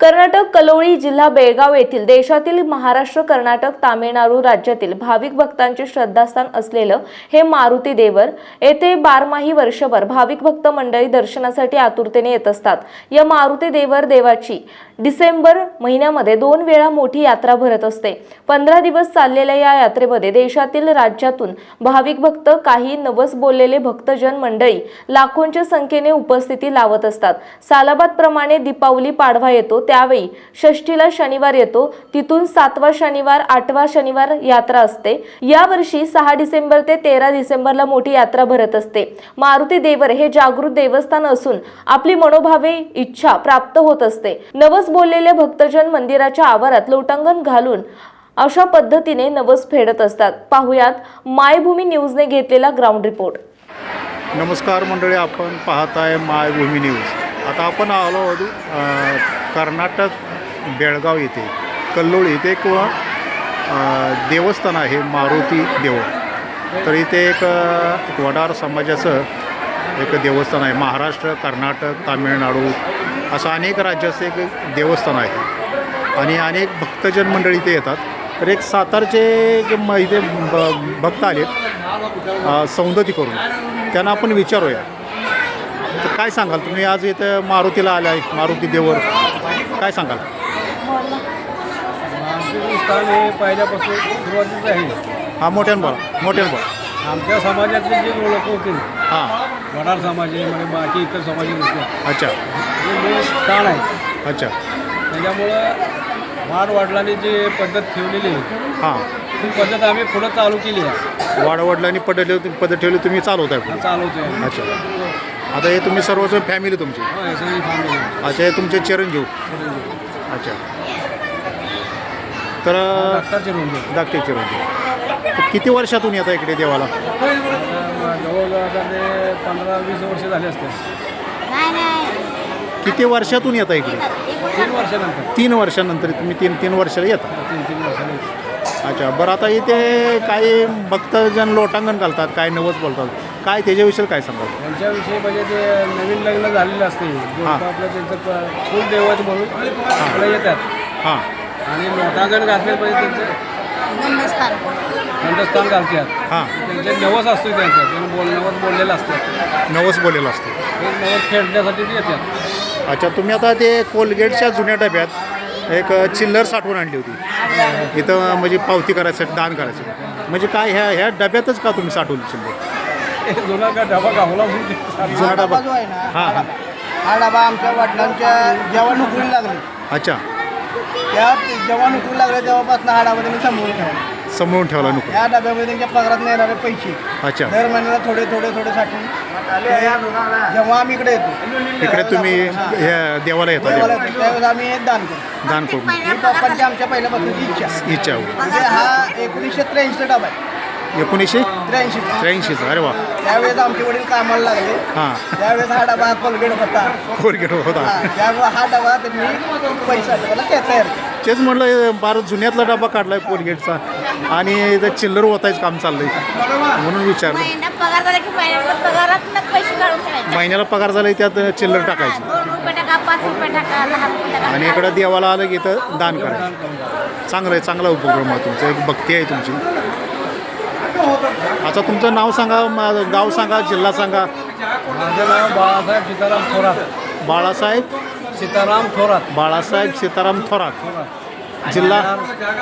कर्नाटक कलोळी जिल्हा बेळगाव येथील देशातील महाराष्ट्र कर्नाटक तामिळनाडू राज्यातील भाविक भक्तांचे श्रद्धास्थान असलेलं हे मारुती देवर येथे बारमाही वर्षभर भाविक भक्त मंडळी दर्शनासाठी आतुरतेने येत असतात. या मारुती देवर देवाची डिसेंबर महिन्यामध्ये दोन वेळा मोठी यात्रा भरत असते. पंधरा दिवस चाललेल्या या यात्रेमध्ये देशातील राज्यातून भाविक भक्त काही नवस बोललेले भक्तजन मंडळी लाखोंच्या संख्येने उपस्थिती लावत असतात. सालाबाद प्रमाणे दीपावली पाडवा येतो त्यावेळी षष्टीला शनिवार येतो. तिथून सातवा शनिवार आठवा शनिवार यात्रा असते. यावर्षी सहा डिसेंबर ते तेरा डिसेंबरला मोठी यात्रा भरत असते. मारुती देवर हे जागृत देवस्थान असून आपली मनोभावे इच्छा प्राप्त होत असते. नवस बोललेले भक्तजन मंदिराच्या आवारात लोटांगण घालून अशा पद्धतीने नवस फेडत असतात. पाहुयात मायभूमी न्यूजने घेतलेला ग्राउंड रिपोर्ट. नमस्कार मंडळी आपण पाहत आहे मायभूमी न्यूज. आता आपण आलो आहोत कर्नाटक बेळगाव येथे कल्लोळ येथे एक देवस्थान आहे मारुती देवळ तर इथे एक वडार समाजाचं एक देवस्थान आहे. महाराष्ट्र कर्नाटक तामिळनाडू असं अनेक राज्याचं एक देवस्थान आहे. आणि अनेक भक्तजन मंडळी इथे येतात. तर एक सातारचे जे म इथे भक्त आलेत सौंदती करून त्यांना आपण विचारूया. काय सांगाल? तुम्ही आज इथं मारुतीला आला आहे मारुती देवर. काय सांगाल? आमचे स्थान हे पहिल्यापासून सुरुवातीचं आहे. हा मोठ्यान बोला मोठ्यान बोला. आमच्या समाजातले जे लोक होते हां. वडार समाज आहे म्हणजे बाकी इतर समाज नसते अच्छा. हे मूळ स्थान आहे अच्छा. त्याच्यामुळं वाढ वडिलांनी जे पद्धत ठेवलेली आहे हां. ती पद्धत आम्ही पुढं चालू केली आहे. वाडवडिलांनी पद्धत पद्धत ठेवली तुम्ही चालवताय पुढे. चालवतोय. अच्छा. आता हे तुम्ही सर्वजण फॅमिली तुमची? हो, हे सगळी फॅमिली अच्छा हे तुमचे चिरंजीव? अच्छा. तर रूम. धाकटे चिरंजीव. तर किती वर्षातून येता इकडे देवाला? आता जवळजवळ आता ते पंधरा वीस वर्ष झाले असते किती वर्षातून येता इकडे? तीन वर्षानंतर. तीन वर्षानंतर तुम्ही तीन तीन वर्षाला येता. तीन तीन वर्षानंतर अच्छा बरं आता इथे काही भक्तजन लोटांगण घालतात काय नवस बोलतात. काय त्याच्याविषयी काय सांगाल? त्यांच्याविषयी म्हणजे ते नवीन लग्न झालेलं असते. हां. आपलं त्यांचं प- कुलदैवत म्हणून आपलं येतात. हां. आणि लोटांगण घातले म्हणजे त्यांचं. खंडस्थान घालतात. हां. त्यांचे नवस असतो त्यांचं. त्यांनी बोल नवस बोललेलं असतं. नवस बोलेला असतो. ते नवस फेडण्यासाठी ते येतात. अच्छा तुम्ही आता ते कोलगेटच्या जुन्या डब्यात एक चिल्लर साठवून आणली होती. इथं म्हणजे पावती करायसाठी दान करायचं म्हणजे काय ह्या ह्या डब्यातच का तुम्ही साठवली चिल्लर हे जुना का डबा गावला जुना डबा. जो आहे ना हां हां. हा डबा आमच्या वडिलांच्या जेव्हा नोकरी लागली. अच्छा. त्या जेव्हा नोकरी लागली तेव्हापासून हा डबा त्यांनी सांभाळून ठेवला. समोरून ठेवला नको. या डब्यामध्ये त्यांच्या पगारात येणारे पैसे. अच्छा. दर महिन्याला थोडे थोडे थोडे साठवून ते जेव्हा आम्ही इकडे येतो. इकडे तुम्ही देवाला येता देवाला देवा येतो. त्यावेळेस आम्ही हे दान करतो. दान करून ही पप्पांची आमच्या पहिल्यापासूनची इच्छा. आहे. इच्छा आहे. म्हणजे हा एकोणीसशे त्र्याऐंशीचा डबा आहे. एकोणीसशे? त्र्याऐंशीचा त्र्याऐंशीचा अरे वा. त्यावेळेस आमचे वडील कामाला लागले. हां. त्यावेळेस हा डबा कोलगेट होता. कोलगेट होता. हा, त्यामुळे हा डबा त्यांनी पैसा तयार केला. तेच म्हटलं हे बार जुन्यातला डबा काढलाय कोलगेटचा. आणि इथं चिल्लर होतायच काम चाललंय. म्हणून विचारलं. महिना पगार झाला की महिन्यात पगारात पैसे काढून ठेवायचे. महिन्याला पगार झाला की त्यात चिल्लर टाकायची. दोन रुपये टाका पाच रुपये टाका दहा रुपये टाका. आणि इकडं देवाला आलं की इथं दान करायचं. चांगलं आहे चांगला उपक्रम आहे तुमचा. एक भक्ती आहे तुमची. आता तुमचं नाव सांगा मा- गाव सांगा जिल्हा सांगा. माझं नाव बाळासाहेब सीताराम थोरात. बाळासाहेब? सीताराम थोरात. बाळासाहेब सीताराम थोरात. जिल्हा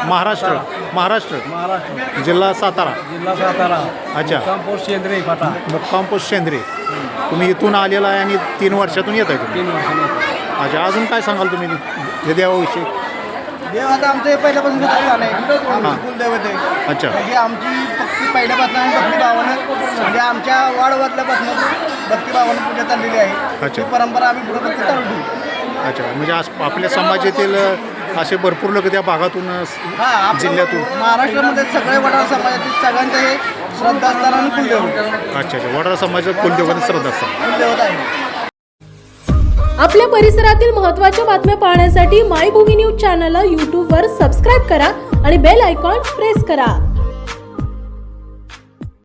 महाराष्ट्र महाराष्ट्र. महाराष्ट्र जिल्हा सातारा. जिल्हा सातारा. अच्छा. कंपोस्ट शेंद्रे फाटा. मुक्काम पोस्ट शेंद्रे तुम्ही इथून आलेला आहे आणि तीन वर्षातून येत आहे तुम्ही. तीन अच्छा अजून काय सांगाल तुम्ही हे देवाविषयी देव आता आमचं हे पहिल्यापासून स्थान आहे आमची कुलदैवत आहे अच्छा. म्हणजे आमची भक्ती पहिल्यापासून आणि भक्तिभावानं म्हणजे आमच्या वाढवतल्यापासून भक्तिभावानं पूजा चाललेली आहे. अच्छा. परंपरा आम्ही पुढे चालू ठेवू. अच्छा म्हणजे आज आपल्या समाजातील असे भरपूर लोक त्या भागातून हा जिल्ह्यातून. महाराष्ट्रामध्ये सगळे वडार समाजातील सगळ्यांचं हे श्रद्धास्थान आणि कुलदैवत. अच्छा अच्छा. वडारा समाजात कुलदेवाने श्रद्धा असतात. कुलदैवत आहे. आपल्या परिसरातील महत्त्वाच्या बातम्या पाहण्यासाठी मायभूमी न्यूज चॅनलला यूट्यूबवर सबस्क्राईब करा आणि बेल आयकॉन प्रेस करा.